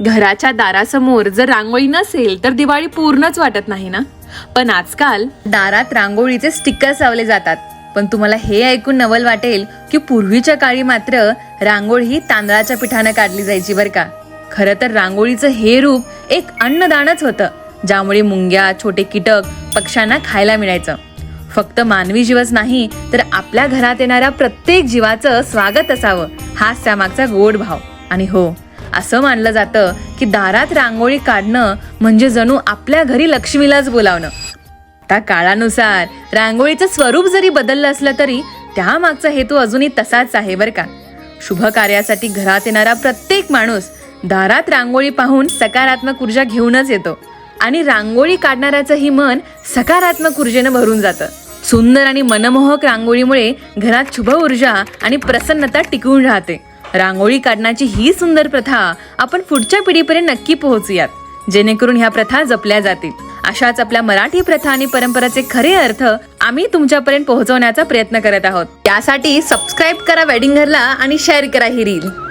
घराच्या दारासमोर जर रांगोळी नसेल तर दिवाळी पूर्णच वाटत नाही ना? पण आजकाल दारात रांगोळीचे स्टिकर लावले जातात. पण तुम्हाला हे ऐकून नवल वाटेल की पूर्वीच्या काळी मात्र रांगोळी ही तांदळाच्या पिठानं काढली जायची बरं का? खरं तर रांगोळीचं हे रूप एक अन्नदानच होतं ज्यामुळे मुंग्या छोटे कीटक पक्ष्यांना खायला मिळायचं. फक्त मानवी जीवच नाही तर आपल्या घरात येणाऱ्या प्रत्येक जीवाचं स्वागत असावं हाच त्यामागचा गोड भाव. आणि हो असं मानलं जातं की दारात रांगोळी काढणं म्हणजे जणू आपल्या घरी लक्ष्मीलाच बोलावणं. आता काळानुसार रांगोळीचं स्वरूप जरी बदललं असलं तरी त्यामागचा हेतू अजूनही तसाच आहे बरं का. शुभ कार्यासाठी घरात येणारा प्रत्येक माणूस दारात रांगोळी पाहून सकारात्मक ऊर्जा घेऊनच येतो आणि रांगोळी काढणाऱ्याचंही मन सकारात्मक ऊर्जेनं भरून जातं. सुंदर आणि मनमोहक रांगोळीमुळे घरात शुभ ऊर्जा आणि प्रसन्नता टिकून राहते. रांगोळी काढण्याची ही सुंदर प्रथा आपण पुढच्या पिढीपर्यंत नक्की पोहोचूयात. जेणेकरून ह्या प्रथा जपल्या जातील. अशाच आपल्या मराठी प्रथा आणि परंपराचे खरे अर्थ आम्ही तुमच्यापर्यंत पोहोचवण्याचा प्रयत्न करत आहोत. त्यासाठी सबस्क्राईब करा वेडिंग घरला आणि शेअर करा ही रील